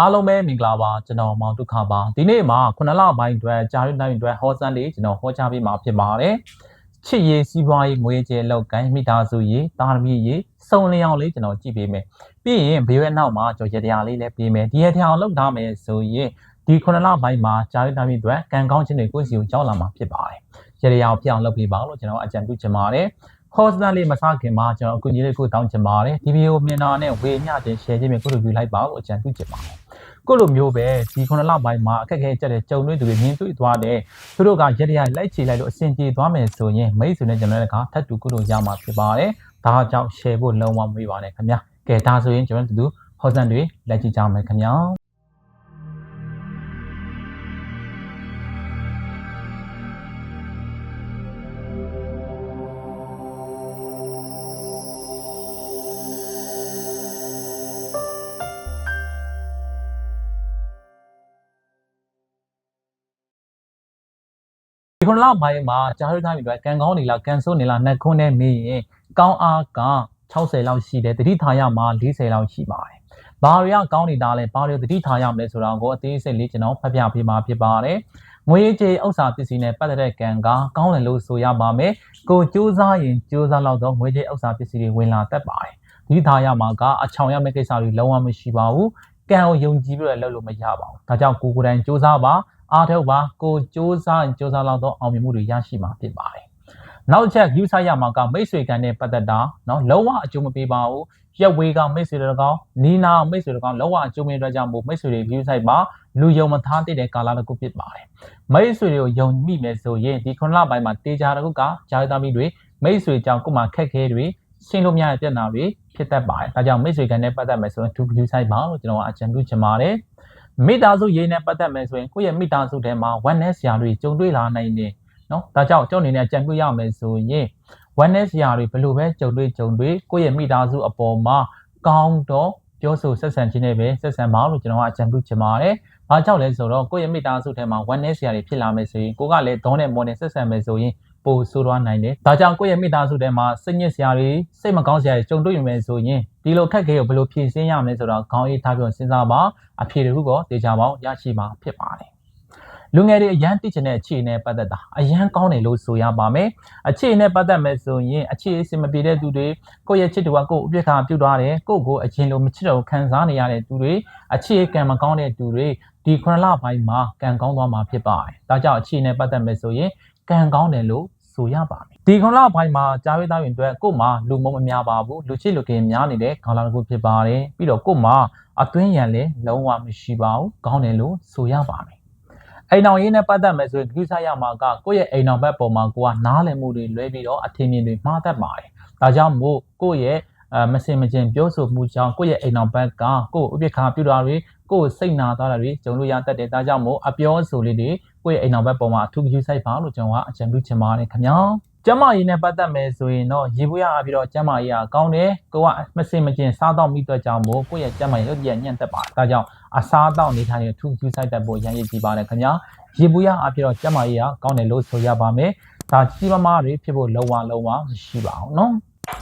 အားလုံးပဲမင်္ဂလာပါကျွန်တော်မောင်ဒုက္ခပါဒီနေ့မှာခုနလပိုင်းအတွက်ဂျာရီတိုင်းအတွက်ဟောစမ်းလေးကျွန်တော်ဟောကြားပေးမှာဖြစ်ပါတယ်ချစ်ရေးစီးပွားရေးငွေကြေးလောက်ကိုင်းမိသားစုရေးတာသမီရေးစုံလျောင်းလေးကျွန်တော်ကြည့်ပေးမယ်ပြီးရင်ဘေးရဲ့နောက်မှာကျွန်တော်ရတရားလေးလည်းပေးမယ်ဒီရတရားလောက်ထားမယ်ဆိုရင်ဒီခုနလပိုင်းမှာဂျာရီတိုင်းအတွက်ကံကောင်းခြင်းတွေကိုယ့်စီကိုကြောက်လာမှာဖြစ်ပါတယ်ရတရားပြောင်းလုပ်ပေးပါလို့ကျွန်တော်အကြံပြုချင်ပါတယ် ဟောစတန်လေးမစခင်မှာကျွန်တော်အခုကြီးလေးကိုတောင်းချင်ပါတယ်ဒီဗီဒီယိုမြင်တာနဲ့ဝေမျှတင် share ခြင်းမျိုးကိုတို့ယူလိုက်ပါလို့အကြံပြုချင်ပါတယ်ကိုလိုမျိုးပဲဒီခုနလပိုင်းမှာအခက်အခဲကြက်တဲ့ကြုံတွေ့သူတွေမြင်တွေ့သွားတယ်သူတို့ကရရလိုက်ချေလိုက်လို့အဆင်ပြေသွားမယ်ဆိုရင်မိတ်ဆွေနဲ့ကျွန်တော်တို့ကထပ်တူကုလို့ရမှာဖြစ်ပါတယ်ဒါကြောင့် share ဖို့လုံးဝမမေ့ပါနဲ့ခင်ဗျာကဲဒါဆိုရင်ကျွန်တော်တို့ဟောစတန်တွေလက်ကြည့်ကြမယ်ခင်ဗျာ ဒီခုနလပိုင်းမှာကြားရထားပြီပဲကန်ကောင်းနေလားကန်ဆိုးနေလားနှက်ခွန်းနဲ့မေးရင်ကောင်းအားက60လောက်ရှိတယ်တတိထားရမှာ40လောက်ရှိပါတယ်။ဘာတွေကကောင်းနေတာလဲဘာတွေတတိထားရမလဲဆိုတာကိုအသေးစိတ်လေးကျွန်တော်ဖတ်ပြပေးမှာဖြစ်ပါတယ်။ငွေကြေးဥစ္စာပစ္စည်းနဲ့ပတ်သက်တဲ့ကံကကောင်းတယ်လို့ဆိုရပါမယ်။ကိုစူးစမ်းရင်စူးစမ်းလောက်တော့ငွေကြေးဥစ္စာပစ္စည်းတွေဝင်လာတတ်ပါတယ်။ဒီထားရမှာကအချောင်ရမယ့်ကိစ္စတွေလုံးဝမရှိပါဘူး။ကံကိုယုံကြည်ပြီးတော့လုပ်လို့မရပါဘူး။ဒါကြောင့်ကိုကိုယ်တိုင်စူးစမ်းပါ အားထုတ်ပါကိုစူးစမ်းစူးစမ်းလောက်တော့အောင်မြင်မှုတွေရရှိမှာဖြစ်ပါတယ်။နောက်ချက် view site ရမှာကမိတ်ဆွေကန်နဲ့ပတ်သက်တာเนาะလုံးဝအကျိုးမပေးပါဘူး။ရက်ဝေးကမိတ်ဆွေတွေကောင်နီနာမိတ်ဆွေတွေကောင်လုံးဝအကျိုးမပေးတဲ့ကြောင့်မို့မိတ်ဆွေတွေ view site မှာလူယုံမထားတဲ့ကာလတစ်ခုဖြစ်ပါတယ်။မိတ်ဆွေတွေကိုယုံမိမယ်ဆိုရင်ဒီခုနလပိုင်းမှာတေချာတစ်ခုကဂျာရီသားမီတွေမိတ်ဆွေကြောင့်ကိုယ်မှာခက်ခဲတွေရှင်းလို့မရတဲ့ပြဿနာတွေဖြစ်တတ်ပါတယ်။ဒါကြောင့်မိတ်ဆွေကန်နဲ့ပတ်သက်မယ်ဆိုရင် to view site ပါလို့ကျွန်တော်ကအကြံပြုချင်ပါတယ်။ မိသားစုရေးနဲ့ပတ်သက်မယ်ဆိုရင်ကိုယ့်ရဲ့မိသားစုထဲမှာ oneness ရာတွေကြုံတွေ့လာနိုင်တယ်နော်ဒါကြောင့်ကျွန်တော်အနေနဲ့အကြံပြုရမယ်ဆိုရင် oneness ရာတွေဘယ်လိုပဲကြုံတွေ့ကြုံတွေ့ကိုယ့်ရဲ့မိသားစုအပေါ်မှာကောင်းတော့ပြောဆိုဆက်ဆံခြင်းနဲ့ပဲဆက်ဆံပါလို့ကျွန်တော်ကအကြံပြုချင်ပါတယ်။ဘာကြောင့်လဲဆိုတော့ကိုယ့်ရဲ့မိသားစုထဲမှာ oneness ရာတွေဖြစ်လာမယ်ဆိုရင်ကိုကလည်းဒေါနဲ့မော်နဲ့ဆက်ဆံမယ်ဆိုရင် ပိုဆိုးသွားနိုင်တယ်။ဒါကြောင့်ကိုယ့်ရဲ့မိသားစုထဲမှာစိတ်ညစ်စရာတွေစိတ်မကောင်းစရာတွေကြုံတွေ့ရမယ်ဆိုရင်ဒီလိုခက်ခဲကိုဘယ်လိုဖြေရှင်းရမလဲဆိုတော့ခေါင်းအေးထားပြီးစဉ်းစားပါအဖြေတခုကိုတေချာပေါင်းရရှိမှာဖြစ်ပါတယ်။လူငယ်တွေအရန်သိချင်တဲ့အခြေအနေပတ်သက်တာအရန်ကောင်းတယ်လို့ဆိုရပါမယ်။အခြေအနေပတ်သက်မယ်ဆိုရင်အခြေအစင်မပြေတဲ့သူတွေကိုယ့်ရဲ့ချစ်တူကကိုယ့်ဥပိ္ပခာပြုတ်သွားတယ်ကိုယ့်ကိုအရင်လိုမချစ်တော့ခံစားနေရတဲ့သူတွေအခြေကံမကောင်းတဲ့သူတွေဒီခုနလပိုင်းမှာကံကောင်းသွားမှာဖြစ်ပါတယ်။ဒါကြောင့်အခြေအနေပတ်သက်မယ်ဆိုရင် ကံကောင်းတယ်လို့ဆိုရပါမယ်ဒီခုနလပိုင်းမှာကြားဝေးသားရင်အတွက်ကို့မှာလူမုံမများပါဘူးလူချစ်လူခင်များနေတဲ့ခေါင်းလာတစ်ခုဖြစ်ပါတယ်ပြီးတော့ကို့မှာအတွင်းရန်လည်းလုံးဝမရှိပါဘူးကောင်းတယ်လို့ဆိုရပါမယ်အိမ်အောင်ရေးနဲ့ပတ်သက်မယ်ဆိုရင်ဂရုစိုက်ရမှာကကိုယ့်ရဲ့အိမ်အောင်ဘက်ပေါ်မှာကိုကနားလည်မှုတွေလွဲပြီးတော့အထင်မြင်တွေမှားတတ်ပါတယ်ဒါကြောင့်မို့ကိုယ့်ရဲ့အမစင်မကျင်ပြောဆိုမှုကြောင့်ကိုယ့်ရဲ့အိမ်အောင်ဘက်ကကိုယ့်ဥပိ္ပခာပြုတာတွေကိုယ့်စိတ်နာသွားတာတွေကြုံလို့ရတတ်တယ်ဒါကြောင့်မို့အပြောဆိုလေးတွေ ကိုယ့်ရဲ့အိမ်အောင်ဘက်ပေါ်မှာအထူးဂရုစိုက်ပါလို့ကျွန်တော်ကအကြံပြုချင်ပါတယ်ခင်ဗျာကျမကြီးနဲ့ပတ်သက်မယ်ဆိုရင်တော့ရေပွေးရအပြီးတော့ကျမကြီးကကောင်းတယ်ကိုကမစင်မကျင်စားတော့မိတော့ကြောင့်မို့ကိုယ့်ရဲ့ကျမကြီးရုပ်ရည်ညံ့သက်ပါတယ်ဒါကြောင့်အစားတော့နေထိုင်ရထူးထူးဆိုင်တက်ဖို့ရန်ရည်ကြည့်ပါတယ်ခင်ဗျာရေပွေးရအပြီးတော့ကျမကြီးကကောင်းတယ်လို့ဆိုရပါမယ်ဒါကြီးမမားတွေဖြစ်ဖို့လုံးဝလုံးဝမရှိပါဘူးเนาะ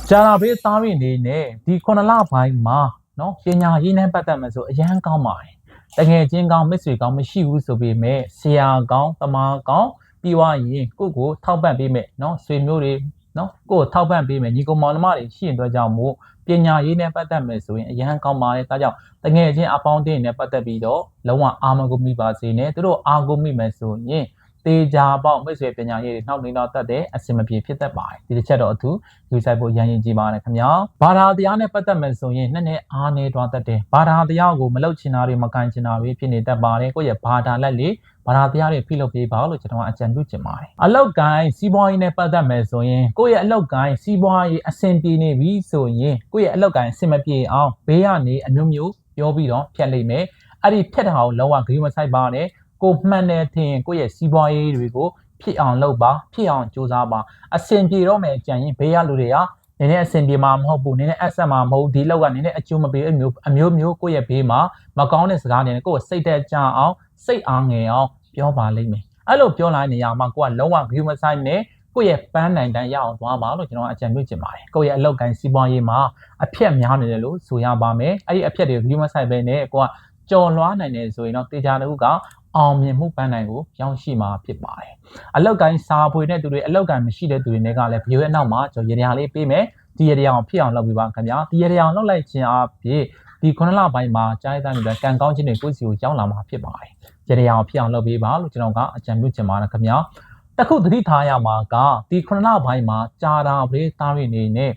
ဂျာနာဘေးသားရင်းနေနဲ့ဒီခုနလပိုင်းမှာเนาะပညာရေးနဲ့ပတ်သက်မယ်ဆိုအရန်ကောင်းပါတယ် တငယ်ချင်းကောင်းမိတ်ဆွေကောင်းမရှိဘူးဆိုပေမဲ့ဆရာကောင်းတမားကောင်းပြီးွားရင်ကိုကိုထောက်ပံ့ပေးမယ်နော်ဆွေမျိုးတွေနော်ကိုကိုထောက်ပံ့ပေးမယ်ညီကောင်မောင်နှမတွေရှိရင်တော့ကြောင့်မို့ပညာရေးနဲ့ပတ်သက်မယ်ဆိုရင်အရန်ကောင်းပါလေဒါကြောင့်တငယ်ချင်းအပေါင်းအသင်းနဲ့ပတ်သက်ပြီးတော့လုံးဝအာမကုန်မိပါစေနဲ့သူတို့အာကုန်မိမယ်ဆိုရင် တေချာပေါက်မိတ်ဆွေပညာရေးတွေနှောက်နှင်းတော့တတ်တဲ့အစင်မပြေဖြစ်တတ်ပါတယ်ဒီတစ်ချက်တော့အထူးယူဆိုင်ဖို့ရန်ရင်ကြည့်ပါတယ်ခင်ဗျာဘာသာတရားနဲ့ပတ်သက်မယ်ဆိုရင်နှစ်နဲ့အားနေတော့တတ်တယ်ဘာသာတရားကိုမလောက်ချင်တာတွေမကန်ချင်တာတွေဖြစ်နေတတ်ပါတယ်ကိုယ့်ရဲ့ဘာသာလက်လေးဘာသာတရားတွေဖိလုပ်ပေးပါလို့ကျွန်တော်ကအကြံပြုချင်ပါတယ်အလောက်ကိုင်းစီးပွားရေးနဲ့ပတ်သက်မယ်ဆိုရင်ကိုယ့်ရဲ့အလောက်ကိုင်းစီးပွားရေးအဆင်ပြေနေပြီဆိုရင်ကိုယ့်ရဲ့အလောက်ကိုင်းအဆင်မပြေအောင်ဘေးကနေအမျိုးမျိုးပြောပြီးတော့ဖြတ်လိုက်မယ်အဲ့ဒီဖြတ်တာကိုလုံးဝဂရုမစိုက်ပါနဲ့ ကိုမှန်တယ်ထင်ရင်ကိုယ့်ရဲ့စီးပွားရေးတွေကိုဖြစ်အောင်လုပ်ပါဖြစ်အောင်ကြိုးစားပါအဆင်ပြေတော့မယ်ကြံရင်ဘေးရလူတွေကနည်းနည်းအဆင်ပြေမှာမဟုတ်ဘူးနည်းနည်းအဆက်မှာမဟုတ်ဒီလောက်ကနည်းနည်းအကျိုးမပေးအမျိုးအမျိုးမျိုးကိုယ့်ရဲ့ဘေးမှာမကောင်းတဲ့စကားတွေနဲ့ကိုယ့်ကိုစိတ်သက်ကြအောင်စိတ်အားငယ်အောင်ပြောပါလိမ့်မယ်အဲ့လိုပြောလိုက်နေရမှာကိုကလုံးဝ view မဆိုင်နဲ့ကိုယ့်ရဲ့ပန်းနိုင်တန်းရအောင်သွားပါလို့ကျွန်တော်အကြံပြုချင်ပါတယ်ကိုယ့်ရဲ့အလောက်ကိုင်းစီးပွားရေးမှာအဖြက်များနေတယ်လို့ဆိုရပါမယ်အဲ့ဒီအဖြက်တွေ view မဆိုင်ပဲနဲ့ကိုက ကြော်လွှားနိုင်တယ်ဆိုရင်တော့တေချာတခုကအောင်မြင်မှုပန်းနိုင်ကိုရောက်ရှိမှာဖြစ်ပါတယ်အလောက်ကိုင်းစာဖွေတဲ့သူတွေအလောက်ကိုင်းမရှိတဲ့သူတွေနဲ့ကလည်းဗီဒီယိုရဲ့နောက်မှာကျွန်တော်ရေရာလေးပေးမယ်ဒီရေရာအောင်ဖြစ်အောင်လုပ်ပြပါခင်ဗျာဒီရေရာအောင်လုပ်လိုက်ခြင်းအပြင်ဒီခုနလပိုင်းမှာကြားရတဲ့လူတွေကံကောင်းခြင်းတွေကိုယ့်စီကိုရောက်လာမှာဖြစ်ပါတယ်ရေရာအောင်ဖြစ်အောင်လုပ်ပေးပါလို့ကျွန်တော်ကအကြံပြုချင်ပါတယ်ခင်ဗျာတခုသတိထားရမှာကဒီခုနလပိုင်းမှာကြာတာပရိသားတွေနေနဲ့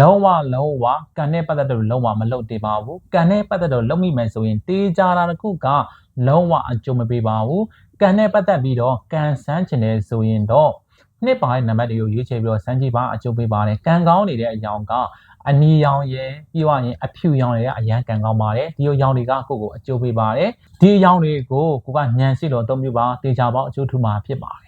လုံးဝလုံးဝကန်နဲ့ပတ်သက်တော့လုံးဝမလုပ်သေးပါဘူးကန်နဲ့ပတ်သက်တော့လုပ်မိမယ်ဆိုရင်တေးကြတာတစ်ခုကလုံးဝအကျုံးမပေးပါဘူးကန်နဲ့ပတ်သက်ပြီးတော့ကန်ဆန်းချင်တယ်ဆိုရင်တော့နှစ်ပါးရဲ့နံပါတ်တွေကိုရွေးချယ်ပြီးတော့စမ်းကြည့်ပါအကျုံးပေးပါတယ်ကန်ကောင်းနေတဲ့အကြောင်းကအနီရောင်ရဲ့ပြီးတော့ရင်အဖြူရောင်တွေကအရန်ကန်ကောင်းပါတယ်ဒီရောင်တွေကကိုယ့်ကိုအကျိုးပေးပါတယ်ဒီရောင်တွေကိုကိုကညံစီတော့အသုံးပြုပါတေချာပေါင်းအကျိုးထူမှာဖြစ်ပါတယ်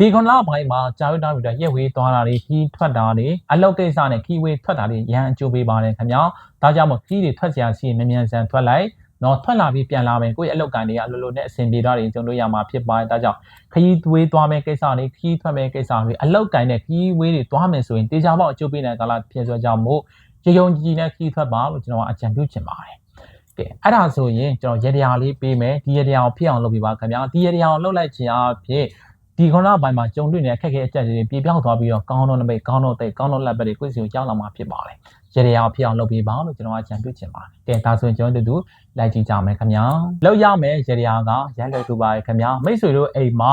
ဒီခွန်လာဘိုင်းမှာကြာဝိတာမီတာရက်ဝေးသွားတာတွေခီးထွက်တာတွေအလောက်ကိစ္စနဲ့ခီးဝေးထွက်တာတွေရန်အကျိုးပေးပါတယ်ခင်ဗျာဒါကြောင့်မို့ခီးတွေထွက်ကြရစီမြန်မြန်ဆန်ထွက်လိုက်နော်ထွက်လာပြီးပြန်လာမယ်ကိုယ့်ရဲ့အလုပ်ကန်တွေကအလိုလိုနဲ့အဆင်ပြေတာတွေကျုံလို့ရမှာဖြစ်ပါတယ်ဒါကြောင့်ခီးသွေးသွားမယ်ကိစ္စတွေခီးထွက်မယ်ကိစ္စတွေအလောက်ကန်နဲ့ခီးဝေးတွေသွားမယ်ဆိုရင်တေချာပေါင်းအကျိုးပေးတဲ့ကာလဖြစ်ဆိုကြောင့်မို့ရေယုံကြည်နဲ့ခီးထွက်ပါလို့ကျွန်တော်ကအကြံပြုချင်ပါတယ်ကဲအဲ့ဒါဆိုရင်ကျွန်တော်ရေတရာလေးပေးမယ်ဒီရေတရာကိုဖြစ်အောင်လုပ်ပြပါခင်ဗျာဒီရေတရာကိုလုပ်လိုက်ခြင်းအဖြစ် ဒီခုနကဘိုင်မှာကြုံတွေ့နေတဲ့အခက်အခဲအကျက်တွေပြေပြောင်းသွားပြီးတော့ကောင်းတော့နမိတ်ကောင်းတော့တိတ်ကောင်းတော့လက်ပဲတွေကိုယ့်စီကိုကြောက်လာမှာဖြစ်ပါတယ်ရေတရာကိုဖြစ်အောင်လုပ်ပြပါလို့ကျွန်တော်အကြံပြုချင်ပါတယ်ကဲဒါဆိုရင်ကျွန်တော်တို့လိုက်ကြည့်ကြမယ်ခင်ဗျာလောက်ရမယ်ရေတရာကရန်လွယ်တူပါတယ်ခင်ဗျာမိတ်ဆွေတို့အိမ်မှာ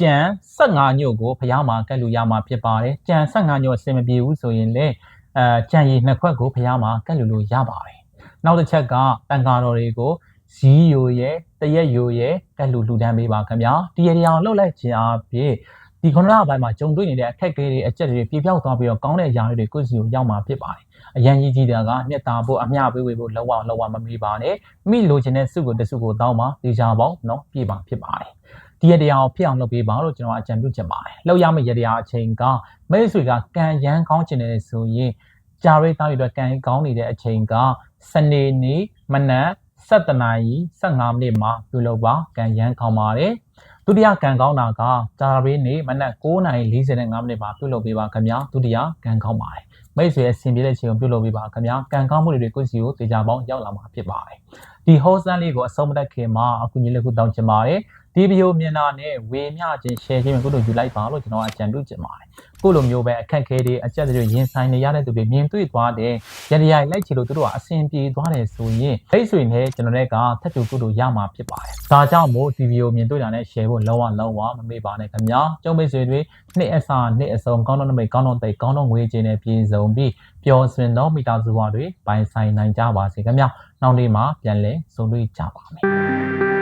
ကြံ15ညို့ကိုဖျားမှာကတ်လို့ရမှာဖြစ်ပါတယ်ကြံ15ညို့အဆင်မပြေဘူးဆိုရင်လေအဲကြံရည်နှစ်ခွက်ကိုဖျားမှာကတ်လို့လို့ရပါတယ်နောက်တစ်ချက်ကတန်ကာတော်တွေကို ဇီးယိုရဲ့တရက်ယိုရဲ့တက်လူလူတန်းပေးပါခင်ဗျာတရတရားလှုပ်လိုက်ခြင်းအပြင်ဒီခဏအပိုင်းမှာကြုံတွေ့နေတဲ့အထက်ကလေးတွေအကျက်တွေပြေပြောက်သွားပြီးတော့ကောင်းတဲ့ຢာတွေကိုယ်စီကိုရောက်มาဖြစ်ပါတယ်။အရန်ကြီးကြီးတာကမြက်တာဖို့အမျှပေးဝေဖို့လောက်အောင်လောက်အောင်မမေးပါနဲ့။မိလိုချင်တဲ့စုကိုတစုကိုတောင်းပါဒေချာပေါ့နော်ပြေပါဖြစ်ပါတယ်။ဒီရတရားကိုဖြစ်အောင်လုပ်ပေးပါလို့ကျွန်တော်အကြံပြုချင်ပါတယ်။လောက်ရမယ့်ရတရားအချိန်ကမိတ်ဆွေကကံရမ်းကောင်းချင်တယ်ဆိုရင်ကြာရိတ်သားတွေအတွက်ကံကောင်းနေတဲ့အချိန်ကစနေနေ့မနက် 7နာရီ15မိနစ်မှာပြုလုပ်ပါကံရန်ကောင်းပါတယ်ဒုတိယကံကောင်းတာကကြာရိတ်နေ့မနက်9နာရီ45မိနစ်မှာပြုလုပ်ပေးပါခင်ဗျာဒုတိယကံကောင်းပါတယ်မိတ်ဆွေအဆင်ပြေတဲ့အချိန်ကိုပြုလုပ်ပေးပါခင်ဗျာကံကောင်းမှုတွေကိုယ့်စီကိုတေချာပေါင်းရောက်လာမှာဖြစ်ပါတယ်ဒီ host လေးကိုအဆုံးမတက်ခင်မှာအခုညီလေးခုတောင်းချင်ပါတယ် ဒီဗီဒီယိုမြင်တာနဲ့ဝေမျှခြင်း share ခြင်းကိုတို့ယူလိုက်ပါလို့ကျွန်တော်အကြံပြုချင်ပါတယ်ကိုလိုမျိုးပဲအခက်ခဲတွေအကျက်တွေရင်ဆိုင်နေရတဲ့သူတွေမြင်တွေ့သွားတယ်ရရရိုက်လိုက်ချီလို့တို့ကအဆင်ပြေသွားတယ်ဆိုရင်ဖိတ်ဆွေနဲ့ကျွန်တော်တို့ကထပ်တူကုတို့ရမှာဖြစ်ပါတယ်ဒါကြောင့်မို့ဒီဗီဒီယိုမြင်တွေ့တာနဲ့ share ဖို့လုံးဝလုံးဝမမေ့ပါနဲ့ခင်ဗျာကျုံမိတ်ဆွေတွေနှစ်အစားနှစ်အစုံကောင်းတော့နမိတ်ကောင်းတော့တိတ်ကောင်းတော့ငွေချင်းနဲ့ပြည်စုံပြီးပျော်စင်တော့မိသားစုဝတွေပိုင်ဆိုင်နိုင်ကြပါစေခင်ဗျာနောက်နေ့မှာပြန်လည်ဆုံတွေ့ကြပါမယ်